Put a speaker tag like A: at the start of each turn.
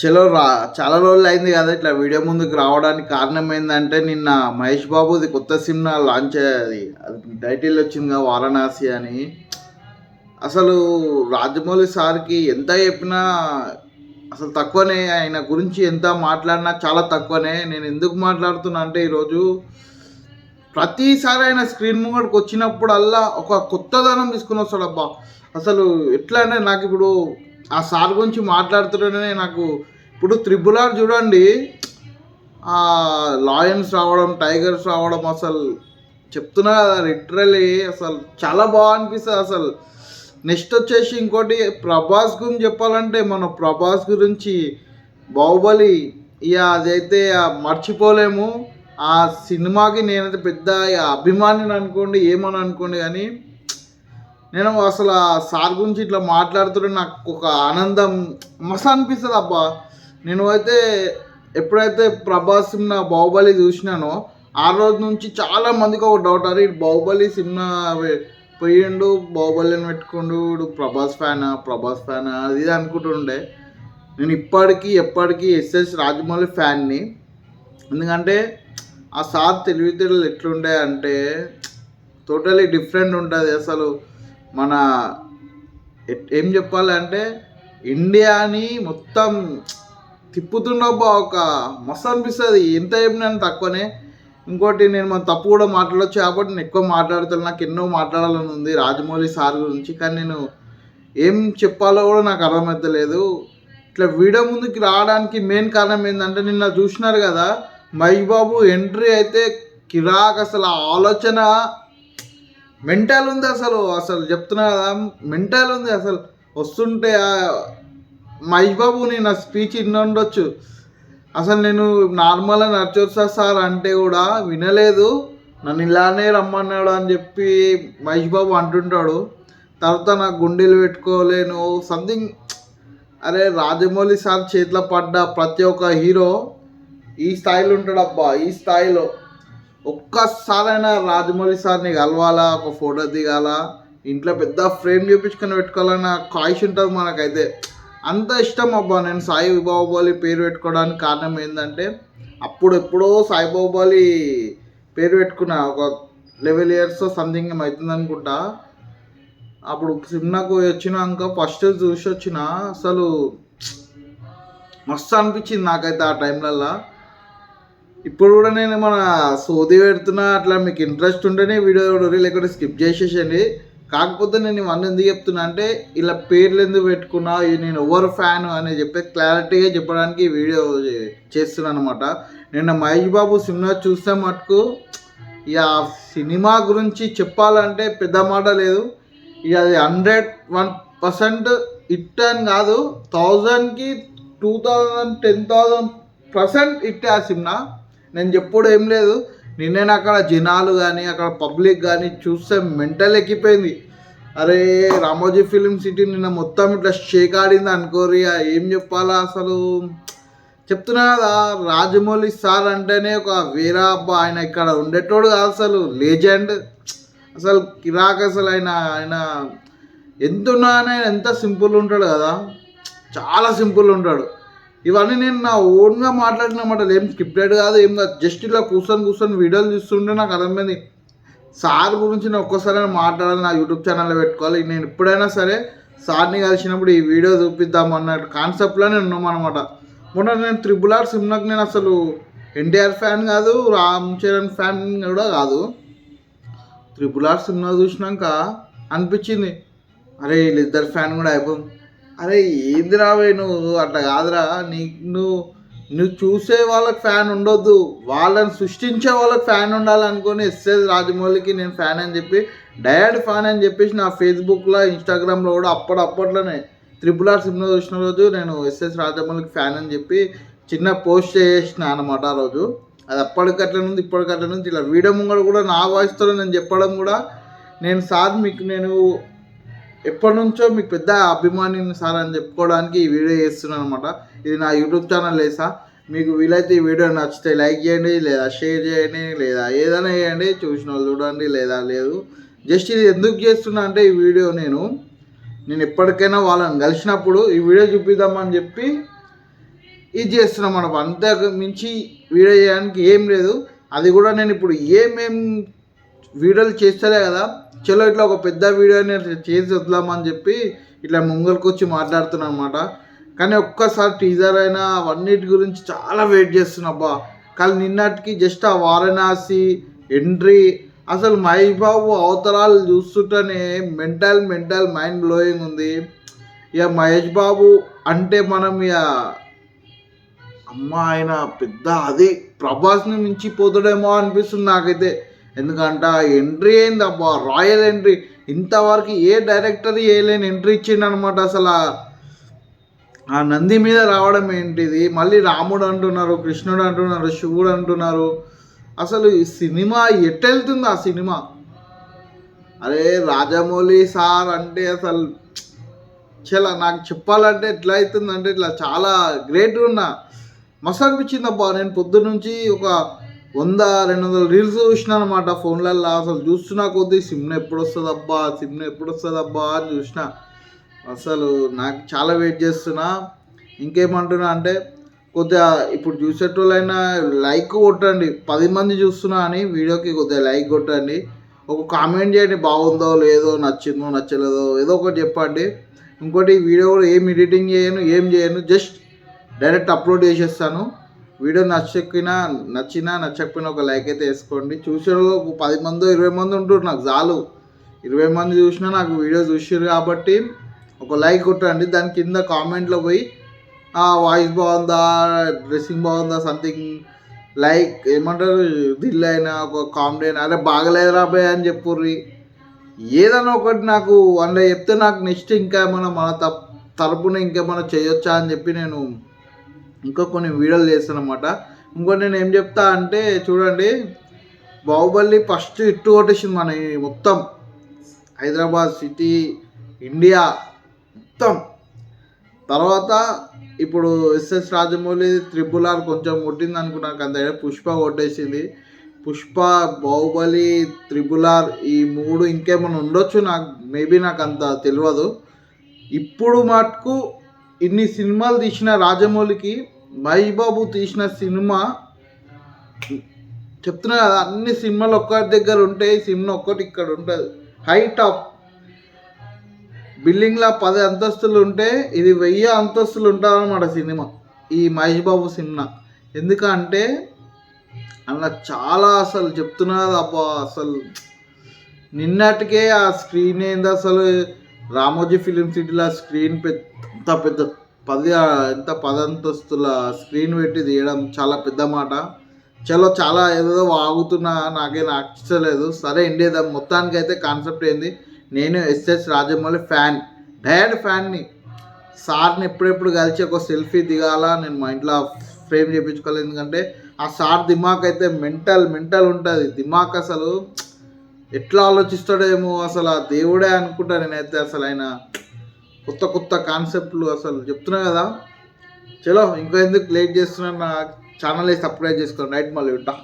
A: చలో రా చాలా రోజులు అయింది కదా ఇట్లా వీడియో ముందుకు రావడానికి కారణం ఏంటంటే నిన్న మహేష్ బాబుది కొత్త సినిమా లాంచ్ అయ్యేది. అది టైటిల్ వచ్చింది కదా వారణాసి అని. అసలు రాజమౌళి సార్కి ఎంత చెప్పినా అసలు తక్కువనే ఆయన గురించి ఎంత మాట్లాడినా చాలా తక్కువనే. నేను ఎందుకు మాట్లాడుతున్నా అంటే ఈరోజు ప్రతిసారి ఆయన స్క్రీన్ ముంగడికి వచ్చినప్పుడల్లా ఒక కొత్తదనం తీసుకుని వస్తాడు అబ్బా. అసలు ఎట్లా అంటే నాకు ఇప్పుడు ఆ సార్ గురించి మాట్లాడుతుంటేనే నాకు ఇప్పుడు త్రిబుల్ ఆర్ చూడండి ఆ లాయన్స్ రావడం టైగర్స్ రావడం అసలు చెప్తున్నా కదా లిటరలీ అసలు చాలా బాగా అనిపిస్తుంది అసలు. నెక్స్ట్ వచ్చేసి ఇంకోటి ప్రభాస్ గురించి చెప్పాలంటే మన ప్రభాస్ గురించి బాహుబలి ఇక అదైతే మర్చిపోలేము. ఆ సినిమాకి నేనైతే పెద్ద అభిమానిని అనుకోండి ఏమని అనుకోండి కానీ నేను అసలు ఆ సార్ గురించి ఇట్లా మాట్లాడుతుంటే నాకు ఒక ఆనందం మస్తు అనిపిస్తుంది అబ్బా. నేను అయితే ఎప్పుడైతే ప్రభాస్ సినిమా బాహుబలి చూసినానో ఆ రోజు నుంచి చాలా మందికి ఒక డౌట్ అరే బాహుబలి సినిమా పోయిండు బాహుబలిని పెట్టుకుండు వీడు ప్రభాస్ ఫ్యానా ప్రభాస్ ఫ్యానా అది ఇది అనుకుంటుండే. నేను ఇప్పటికీ ఎప్పటికీ ఎస్ఎస్ రాజమౌళి ఫ్యాన్ని. ఎందుకంటే ఆ సార్ తెలివితేటలు ఎట్లుండే అంటే టోటలీ డిఫరెంట్ ఉంటుంది అసలు. మన ఏం చెప్పాలంటే ఇండియాని మొత్తం తిప్పుతుండబ్బా ఒక మస్తు అనిపిస్తుంది ఎంత చెప్పినాను తక్కువనే. ఇంకోటి నేను మన తప్పు కూడా మాట్లాడచ్చు కాబట్టి నేను ఎక్కువ మాట్లాడుతాను నాకు ఎన్నో మాట్లాడాలని ఉంది రాజమౌళి సార్ గురించి. కానీ నేను ఏం చెప్పాలో కూడా నాకు అర్థమవుతలేదు ఇట్లా వీడియో ముందుకి రావడానికి మెయిన్ కారణం ఏంటంటే నిన్న చూసినారు కదా మై బాబు ఎంట్రీ అయితే కిరాక్ అసలు ఆలోచన మెంటల్ ఉంది అసలు అసలు చెప్తున్నా కదా మెంటల్ ఉంది అసలు. వస్తుంటే ఆ మహేష్ బాబు నేను ఆ స్పీచ్ ఇన్ని ఉండొచ్చు. అసలు నేను నార్మల్గా నడిచొచ్చా సార్ అంటే కూడా వినలేదు. నన్ను ఇలానే రమ్మన్నాడు అని చెప్పి మహేష్ బాబు అంటుంటాడు. తర్వాత నాకు గుండెలు పెట్టుకోలేను. సంథింగ్ అరే రాజమౌళి సార్ చేతిలో పడ్డ ప్రతి ఒక్క హీరో ఈ స్థాయిలో ఉంటాడు అబ్బా ఈ స్థాయిలో ఒక్కసారైనా రాజమౌళి సార్ని కలవాలా ఒక ఫోటో దిగాలా ఇంట్లో పెద్ద ఫ్రేమ్ చూపించుకొని పెట్టుకోవాలన్న కాయిష్ ఉంటుంది మనకైతే. అంత ఇష్టం అబ్బా నేను సాయి బాహుబలి పేరు పెట్టుకోవడానికి కారణం ఏంటంటే అప్పుడు ఎప్పుడో సాయి బాహుబలి పేరు పెట్టుకున్నా ఒక లెవెల్ ఇయర్స్ సంథింగ్ అవుతుంది అనుకుంటా అప్పుడు సినిమాకు వచ్చినాక ఫస్ట్ చూసి వచ్చిన అసలు మస్తు అనిపించింది నాకైతే ఆ టైంలల్లో. ఇప్పుడు కూడా నేను మన సోది పెడుతున్నా అట్లా మీకు ఇంట్రెస్ట్ ఉంటేనే వీడియో చూడండి లేకుంటే స్కిప్ చేసేసండి కాకపోతే నేను ఇవన్నీ ఎందుకు చెప్తున్నా అంటే ఇలా పేర్లు ఎందుకు పెట్టుకున్నా నేను ఎవరు ఫ్యాన్ అని చెప్పి క్లారిటీగా చెప్పడానికి వీడియో చేస్తున్నాను అనమాట నిన్న మహేష్ బాబు సినిమా చూస్తే మటుకు ఇక ఆ సినిమా గురించి చెప్పాలంటే పెద్ద మాట లేదు. ఇక అది హండ్రెడ్ వన్ పర్సెంట్ ఇట్ అని కాదు థౌజండ్కి two thousand ten thousand percent ఇట్టే ఆ సినిమా. నేను చెప్పుడు ఏం లేదు. నిన్నే అక్కడ జనాలు కానీ అక్కడ పబ్లిక్ కానీ చూస్తే మెంటల్ ఎక్కిపోయింది. అరే రామోజీ ఫిలిం సిటీ నిన్న మొత్తం ఇట్లా షేక్ ఆడింది అనుకోరి ఏం చెప్పాలా అసలు? చెప్తున్నా కదా రాజమౌళి సార్ అంటేనే ఒక వేరే అబ్బా ఆయన ఇక్కడ ఉండేటోడు కాదు అసలు లేజెండ్ అసలు కిరాక్ అసలు ఆయన ఆయన ఎంత ఉన్నా ఆయన ఎంత సింపుల్ ఉంటాడు కదా. చాలా సింపుల్ ఉంటాడు. ఇవన్నీ నేను నా ఓన్గా మాట్లాడిన మాటలు. ఏం స్క్రిప్టెడ్ కాదు ఏం కాదు. జస్ట్ ఇలా కూర్చొని కూర్చొని వీడియోలు చూస్తుంటే నాకు అర్థమైంది. సార్ గురించి నేను ఒక్కసారి మాట్లాడాలి నా యూట్యూబ్ ఛానల్లో పెట్టుకోవాలి. నేను ఎప్పుడైనా సరే సార్ని కలిసినప్పుడు ఈ వీడియో చూపిద్దాం అన్న కాన్సెప్ట్లోనే ఉన్నాం అనమాట మొన్న నేను త్రిబుల్ ఆర్ సినిమాకి నేను అసలు ఎన్టీఆర్ ఫ్యాన్ కాదు రామ్ చరణ్ ఫ్యాన్ కూడా కాదు. త్రిబుల్ ఆర్ సినిమా చూసినాక అనిపించింది. అరే వీళ్ళిద్దరు ఫ్యాన్ కూడా అయిపోయింది. అరే ఏంది రావే నువ్వు? అట్లా కాదురా. నీ నువ్వు నువ్వు చూసే వాళ్ళకి ఫ్యాన్ ఉండొద్దు. వాళ్ళని సృష్టించే వాళ్ళకి ఫ్యాన్ ఉండాలనుకొని ఎస్ఎస్ రాజమౌళికి నేను ఫ్యాన్ అని చెప్పి డయాడ్ ఫ్యాన్ అని చెప్పేసి నా ఫేస్బుక్లో ఇన్స్టాగ్రామ్లో కూడా అప్పుడు త్రిపుల్ ఆర్ సినిమా చూసిన రోజు నేను ఎస్ఎస్ రాజమౌళికి ఫ్యాన్ అని చెప్పి చిన్న పోస్ట్ చేసిన అనమాట ఆ రోజు. అది అప్పటికట్ల నుంచి ఇప్పటికట్ల నుంచి ఇలా వీడియో ముంగడు కూడా నా వాయిస్తో నేను చెప్పడం కూడా నేను సార్ మీకు నేను ఎప్పటి నుంచో మీకు పెద్ద అభిమానిని సార్ అని చెప్పుకోవడానికి ఈ వీడియో చేస్తున్నాను అనమాట ఇది నా యూట్యూబ్ ఛానల్ వేసా మీకు వీలైతే ఈ వీడియో నచ్చితే లైక్ చేయండి లేదా షేర్ చేయండి లేదా ఏదైనా చేయండి చూసిన వాళ్ళు చూడండి లేదా లేదు. జస్ట్ ఇది ఎందుకు చేస్తున్నా అంటే ఈ వీడియో నేను నేను ఎప్పటికైనా వాళ్ళని కలిసినప్పుడు ఈ వీడియో చూపిద్దామని చెప్పి ఇది చేస్తున్నాం మనం అంతకు మించి వీడియో చేయడానికి ఏం లేదు. అది కూడా నేను ఇప్పుడు ఏమేం వీడియోలు చేస్తలే కదా చలో ఇట్లా ఒక పెద్ద వీడియోని చేసి వద్దామని చెప్పి ఇట్లా ముంగల్కి వచ్చి మాట్లాడుతున్నాను అనమాట కానీ ఒక్కసారి టీజర్ అయినా అవన్నిటి గురించి చాలా వెయిట్ చేస్తున్నా అబ్బా. కానీ నిన్నటికి జస్ట్ ఆ వారణాసి ఎంట్రీ అసలు మహేష్ బాబు అవతరాలు చూస్తుంటేనే మెంటల్ మెంటల్ మైండ్ బ్లోయింగ్ ఉంది. ఇక మహేష్ బాబు అంటే మనం ఇక అమ్మ ఆయన పెద్ద అది ప్రభాస్ని మించిపోతాడేమో అనిపిస్తుంది నాకైతే. ఎందుకంటే ఆ ఎంట్రీ ఏంది అబ్బా రాయల్ ఎంట్రీ. ఇంతవరకు ఏ డైరెక్టర్ చేయలేని ఎంట్రీ ఇచ్చిండనమాట అసలు. ఆ- నంది మీద రావడం ఏంటిది? మళ్ళీ రాముడు అంటున్నారు కృష్ణుడు అంటున్నారు శివుడు అంటున్నారు. అసలు ఈ సినిమా ఎట్టెళ్తుంది ఆ సినిమా? అరే రాజమౌళి సార్ అంటే అసలు చాలా నాకు చెప్పాలంటే ఎట్లా అవుతుందంటే ఇట్లా చాలా గ్రేట్ ఉన్నా. మస్తు అనిపించింది అబ్బా. నేను పొద్దు నుంచి ఒక వంద రెండు వందల రీల్స్ చూసిన అనమాట ఫోన్లల్లో. అసలు చూస్తున్నా కొద్దీ సిమ్ను ఎప్పుడు వస్తుంది అబ్బా ఎప్పుడు వస్తుంది అబ్బా అని చూసిన. అసలు నాకు చాలా వెయిట్ చేస్తున్నా. ఇంకేమంటున్నా అంటే కొద్దిగా ఇప్పుడు చూసేటోళ్ళైనా లైక్ కొట్టండి. పది మంది చూస్తున్నా అని వీడియోకి కొద్దిగా లైక్ కొట్టండి. ఒక కామెంట్ చేయండి బాగుందో లేదో నచ్చిందో నచ్చలేదో ఏదో ఒకటి చెప్పండి. ఇంకోటి వీడియో కూడా ఏం ఎడిటింగ్ చేయను ఏం చేయను జస్ట్ డైరెక్ట్ అప్లోడ్ చేసేస్తాను. వీడియో నచ్చకపోయినా నచ్చినా నచ్చకపోయినా ఒక లైక్ అయితే వేసుకోండి. చూసే ఒక పది మంది ఇరవై మంది ఉంటారు నాకు చాలు. ఇరవై మంది చూసినా నాకు వీడియో చూసారు కాబట్టి ఒక లైక్ కొట్టండి. దాని కింద కామెంట్లో పోయి వాయిస్ బాగుందా డ్రెస్సింగ్ బాగుందా సంథింగ్ లైక్ ఏమంటారు దిల్ అయినా ఒక కామెడీ అయినా అరే బాగలేదురా బాయ్ అని చెప్పుర్రి. ఏదైనా ఒకటి నాకు అందులో చెప్తే నాకు నెక్స్ట్ ఇంకా ఏమైనా మన తప్ తరపున ఇంకేమైనా చేయొచ్చా అని చెప్పి నేను ఇంకా కొన్ని వీడియోలు చేస్తాను అనమాట ఇంకోటి నేను ఏం చెప్తా అంటే చూడండి బాహుబలి ఫస్ట్ ఇట్టు కొట్టేసింది మన మొత్తం. హైదరాబాద్ సిటీ ఇండియా మొత్తం. తర్వాత ఇప్పుడు ఎస్ఎస్ రాజమౌళి త్రిబుల్ ఆర్ కొంచెం కొట్టింది అనుకున్నాను అంత పుష్ప కొట్టేసింది. పుష్ప బాహుబలి త్రిబుల్ ఆర్ ఈ మూడు ఇంకేమైనా ఉండొచ్చు నాకు మేబీ నాకు అంత తెలియదు. ఇప్పుడు మటుకు ఇన్ని సినిమాలు తీసిన రాజమౌళికి మహేష్ బాబు తీసిన సినిమా. చెప్తున్నా కదా అన్ని సినిమాలు ఒక్కటి దగ్గర ఉంటే ఈ సినిమా ఒక్కటి ఇక్కడ ఉంటుంది. హై టాప్ బిల్డింగ్లో పది అంతస్తులు ఉంటే ఇది వెయ్యి అంతస్తులు ఉంటుందన్నమాట సినిమా ఈ మహేష్ బాబు సినిమా. ఎందుకంటే అలా చాలా అసలు చెప్తున్నారు అబ్బా అసలు నిన్నటికే ఆ స్క్రీన్ ఏంది అసలు? రామోజీ ఫిలిం సిటీలో స్క్రీన్ పెద్ద పెద్ద పది ఎంత పదంతస్తుల స్క్రీన్ పెట్టి తీయడం చాలా పెద్ద మాట. చలో చాలా ఏదో వాగుతున్నా నాకే నచ్చలేదు సరే ఇండియా మొత్తానికి అయితే కాన్సెప్ట్ ఏంది? నేను ఎస్ఎస్ రాజమౌళి ఫ్యాన్. డైరెక్ట్ ఫ్యాన్ని. సార్ని ఎప్పుడెప్పుడు కలిసి ఒక సెల్ఫీ దిగాల? నేను మా ఇంట్లో ఫ్రేమ్ చేయించుకోవాలి ఎందుకంటే ఆ సార్ దిమాక్ అయితే మెంటల్ మెంటల్ ఉంటుంది. దిమాక్ అసలు ఎట్లా ఆలోచిస్తాడేమో అసలు ఆ దేవుడే అనుకుంటా నేనైతే అసలు ఆయన. కొత్త కొత్త కాన్సెప్ట్లు అసలు చెప్తున్నా కదా. చలో ఇంకా ఎందుకు లేట్ చేస్తున్నా నా ఛానల్ సబ్స్క్రైబ్ చేసుకోండి రైట్ మళ్ళీ ఉంటా.